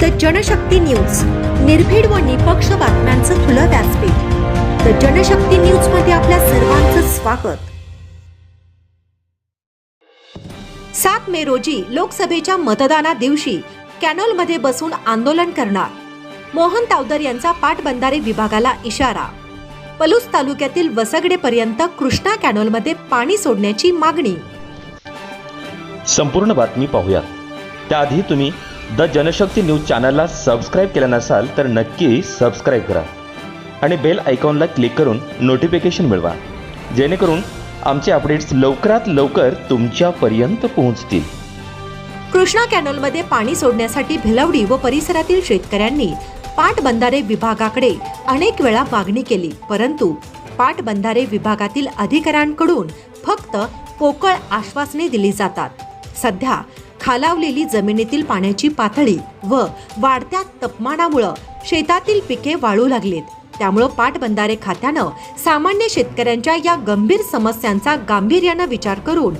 The Janshakti news. निर्भीड व निपक्ष बातम्यांचं खुलं व्यासपीठ. द जनशक्ती न्यूजमध्ये आपल्या सर्वांचं स्वागत. सात मे रोजी लोकसभेच्या मतदाना दिवशी कॅनोलमध्ये बसून आंदोलन करणार. मोहन तावदर यांचा पाटबंधारे विभागाला इशारा. पलूस तालुक्यातील वसगडेपर्यंत कृष्णा कॅनोलमध्ये पाणी सोडण्याची मागणी. संपूर्ण बातमी पाहूया त्याआधी तुम्ही द जनशक्ती न्यूज चॅनलला सबस्क्राईब केलं नसाल तर नक्की सबस्क्राईब करा. आणि बेल आयकॉनला क्लिक करून नोटिफिकेशन मिळवा. जेणेकरून आमचे अपडेट्स लवकरात लवकर तुमच्यापर्यंत पोहोचतील. कृष्णा कॅनलमध्ये पाणी सोडण्यासाठी भिलवडी व परिसरातील शेतकऱ्यांनी पाटबंधारे विभागाकडे अनेक वेळा मागणी केली परंतु पाटबंधारे विभागातील अधिकाऱ्यांकडून फक्त पोकळ आश्वासने दिली जातात. सध्या खालावलेली जमिनीतील पाण्याची पातळी व वाढत्या तापमानामुळं शेतातील पिके वाळू लागलीत. त्यामुळं पाटबंधारे खात्यानं सामान्य शेतकऱ्यांच्या या गंभीर समस्यांचा गांभीर्यानं विचार करून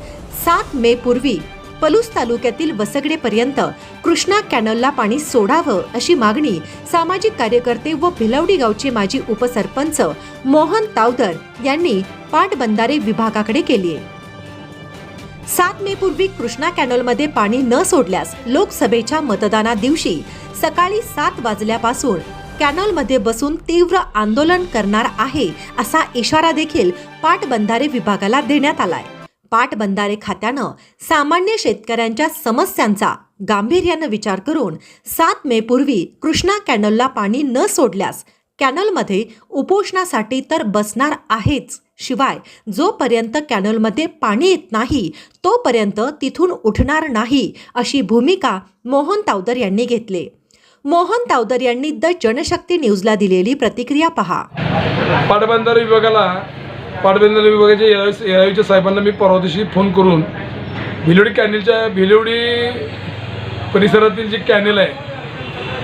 सात मे पूर्वी पलूस तालुक्यातील वसगडेपर्यंत कृष्णा कॅनलला पाणी सोडावं अशी मागणी सामाजिक कार्यकर्ते व भिलवडी गावचे माजी उपसरपंच मोहन तावदर यांनी पाटबंधारे विभागाकडे केली आहे सात मे पूर्वी कृष्णा कॅनलमध्ये पाणी न सोडल्यास लोकसभेच्या मतदाना दिवशी सकाळी सात वाजल्यापासून कॅनॉलमध्ये बसून तीव्र आंदोलन करणार आहे असा इशारा देखील पाटबंधारे विभागाला देण्यात आलाय. पाटबंधारे खात्यानं सामान्य शेतकऱ्यांच्या समस्यांचा गांभीर्यानं विचार करून सात मे पूर्वी कृष्णा कॅनलला पाणी न सोडल्यास कॅनलमध्ये उपोषणासाठी तर बसणार आहेच. शिवाय जोपर्यंत कॅनलमध्ये पाणी येत नाही तोपर्यंत तिथून उठणार नाही अशी भूमिका मोहन तावदर यांनी घेतली. मोहन तावदर यांनी द जनशक्ती न्यूजला दिलेली प्रतिक्रिया पहा. पाटबंधारे विभागाला पाटबंधारे विभागाच्या येळावी साहेबांना मी परवा दिवशी फोन करून भिलोडी कॅनेलच्या भिलोडी परिसरातील जे कॅनेल आहे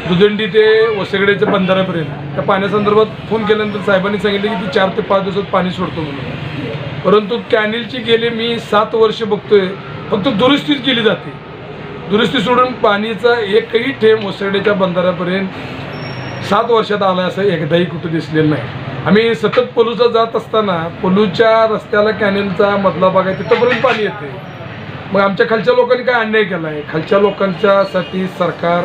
दुदंडी ते वसगडेच्या बंधाऱ्यापर्यंत. त्या पाण्यासंदर्भात फोन केल्यानंतर साहेबांनी सांगितलं की ती चार ते पाच दिवसात पाणी सोडतो म्हणून. परंतु कॅनेलची गेले मी सात वर्ष बघतोय. फक्त दुरुस्तीच केली जाते. दुरुस्ती सोडून पाणीचा एकही थेंब वसरडेच्या बंधाऱ्यापर्यंत सात वर्षात आला असं एकदाही कुठं दिसलेलं नाही. आम्ही सतत पलूचा जात असताना पलूच्या रस्त्याला कॅनेलचा मधला भाग आहे तिथंपर्यंत पाणी येते. मग आमच्या खालच्या लोकांनी काय अन्याय केला आहे खालच्या लोकांच्यासाठी सरकार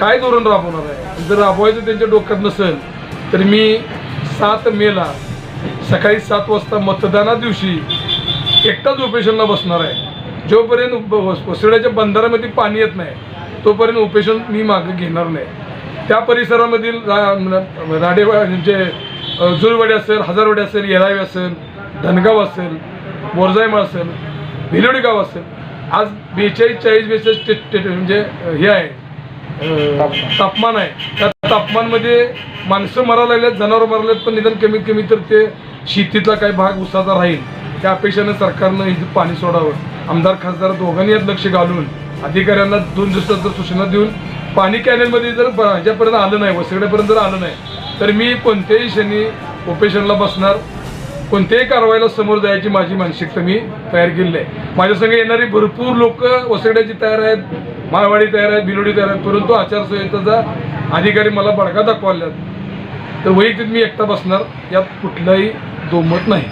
काय धोरण राबवणार आहे? जर राबवायचं त्यांच्या डोक्यात नसेल तर मी सात मेला सकाळी सात वाजता मतदाना दिवशी एकटाच उपेशनला बसणार आहे. जोपर्यंत वसुड्याच्या बंधाऱ्यामध्ये पाणी येत नाही तोपर्यंत उपेशन मी मागं घेणार नाही. त्या परिसरामधील रा राडे म्हणजे अ, जुळवाडी असेल हजारवाडी असेल येरावे असेल धनगाव असेल बोरजाईमाळ असेल भिलोडी गाव असेल आज बेचाळीस चाळीस बेचाळीस टे- टे- म्हणजे हे आहे. तापमान आहे. त्या तापमानमध्ये माणसं मरायला लागल्यात जनावर मरायला पण निदान कमीत कमी तर ते शेतीतला काही भाग उसाचा राहील. त्या अपेक्षेनं सरकारनं इथं पाणी सोडावं. आमदार खासदार दोघांनी यात लक्ष घालून अधिकाऱ्यांना दोन दिवसात जर सूचना देऊन पाणी कॅनलमध्ये जर ह्याच्यापर्यंत आलं नाही वसगड्यापर्यंत जर आलं नाही तर मी कोणत्याही क्षणी ओपेशनला बसणार कोणत्याही कारवाईला समोर जायची माझी मानसिकता मी तयार केलेली आहे. माझ्या संग येणारी भरपूर लोक वसगड्याची तयार आहेत. माळवाडी तयार आहेत बिलोडी तयार आहेत परंतु आचारसंहितेचा अधिकारी मला बडका दाखवायला तर वैयक्तिक मी एकटा बसणार यात कुठलाही दोमत नाही.